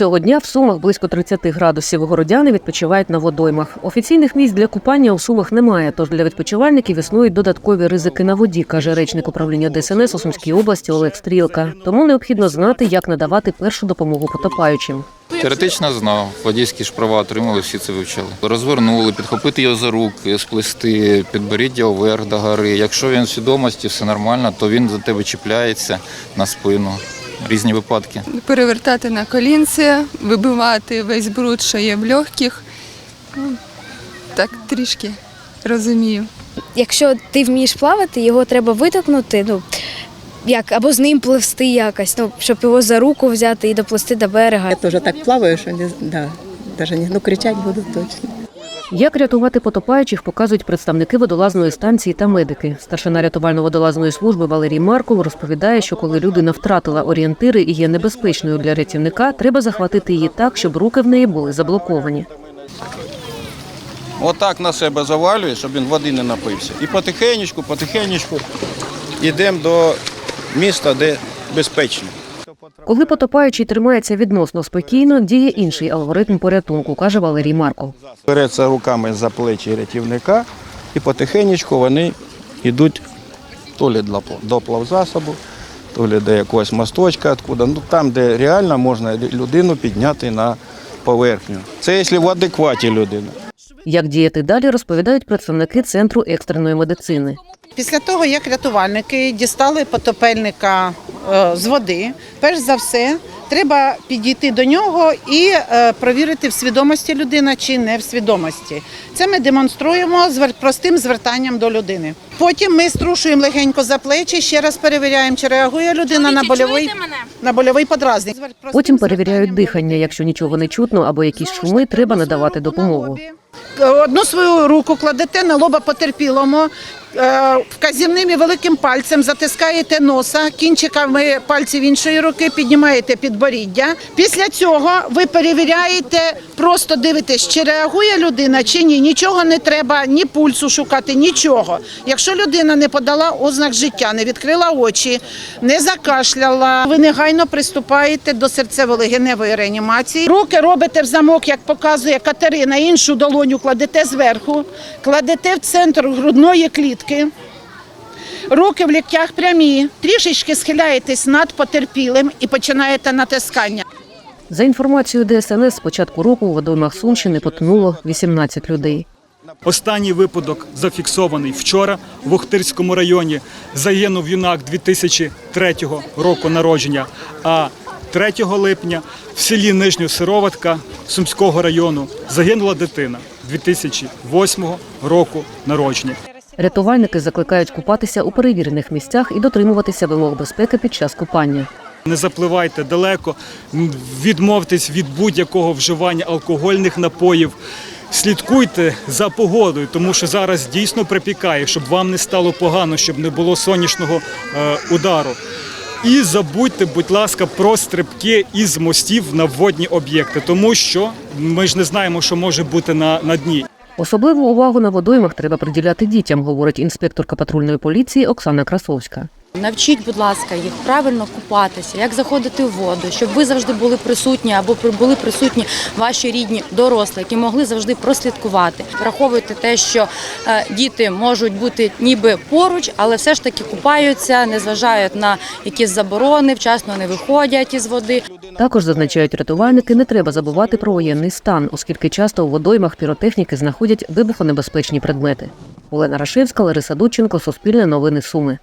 Цього дня в Сумах близько 30 градусів. Городяни відпочивають на водоймах. Офіційних місць для купання у Сумах немає, тож для відпочивальників існують додаткові ризики на воді, каже речник управління ДСНС у Сумській області Олег Стрілка. Тому необхідно знати, як надавати першу допомогу потопаючим. Теоретично знав, водійські ж права отримали, всі це вивчали. Розвернули, підхопити його за руки, сплести, підборіддя вверх до гори. Якщо він в свідомості, все нормально, то він за тебе чіпляється на спину. Різні випадки. перевертати на колінці, вибивати весь бруд, що є в легких. Ну, так трішки розумію. Якщо ти вмієш плавати, його треба витокнути, ну як або з ним пливсти якось, ну щоб його за руку взяти і доплисти до берега. Я тоже так плаваю, что не, да, не, ну кричать буду точно. Як рятувати потопаючих, показують представники водолазної станції та медики. Старшина рятувально-водолазної служби Валерій Марков розповідає, що коли людина втратила орієнтири і є небезпечною для рятівника, треба захватити її так, щоб руки в неї були заблоковані. Отак на себе завалює, щоб він води не напився. І потихенечку, потихенечку йдемо до міста, де безпечно. Коли потопаючий тримається відносно спокійно, діє інший алгоритм порятунку, каже Валерій Марков. Береться руками за плечі рятівника і потихенечку вони йдуть то лі до плавзасобу, то лі до якогось мосточка, откуда, ну, там, де реально можна людину підняти на поверхню. Це якщо в адекваті людина. Як діяти далі, розповідають представники центру екстреної медицини. Після того, як рятувальники дістали потопельника е, з води, перш за все, треба підійти до нього і е, провірити в свідомості людина чи не в свідомості. Це ми демонструємо звер- простим звертанням до людини. Потім ми струшуємо легенько за плечі, ще раз перевіряємо, чи реагує людина на больовий, на больовий подразник. Потім перевіряють дихання. Якщо нічого не чутно або якісь шуми, треба надавати допомогу. Одну свою руку кладете на лоба потерпілому, вказівним і великим пальцем затискаєте носа, кінчиками пальців іншої руки піднімаєте підборіддя. Після цього ви перевіряєте, просто дивитесь, чи реагує людина, чи ні. Нічого не треба, ні пульсу шукати, нічого. Якщо людина не подала ознак життя, не відкрила очі, не закашляла, ви негайно приступаєте до серцево-легеневої реанімації. Руки робите в замок, як показує Катерина, іншу долоню кладете зверху, кладете в центр грудної клітки. Руки в ліктях прямі, трішечки схиляєтесь над потерпілим і починаєте натискання. За інформацією ДСНС, з початку року у водоймах Сумщини потонуло 18 людей. Останній випадок зафіксований вчора в Охтирському районі. Загинув юнак 2003 року народження. А 3 липня в селі Нижньосироватка Сумського району загинула дитина 2008 року народження. Рятувальники закликають купатися у перевірених місцях і дотримуватися вимог безпеки під час купання. Не запливайте далеко, відмовтесь від будь-якого вживання алкогольних напоїв. Слідкуйте за погодою, тому що зараз дійсно припікає, щоб вам не стало погано, щоб не було сонячного е, удару. І забудьте, будь ласка, про стрибки із мостів на водні об'єкти, тому що ми ж не знаємо, що може бути на, на дні. Особливу увагу на водоймах треба приділяти дітям, говорить інспекторка патрульної поліції Оксана Красовська. Навчіть, будь ласка, їх правильно купатися, як заходити в воду, щоб ви завжди були присутні або були присутні ваші рідні дорослі, які могли завжди прослідкувати. Враховуйте те, що е, діти можуть бути ніби поруч, але все ж таки купаються, не зважають на якісь заборони, вчасно не виходять із води. Також зазначають рятувальники, не треба забувати про воєнний стан, оскільки часто у водоймах піротехніки знаходять вибухонебезпечні предмети. Олена Рашевська, Лариса Дудченко, Суспільне новини Суми.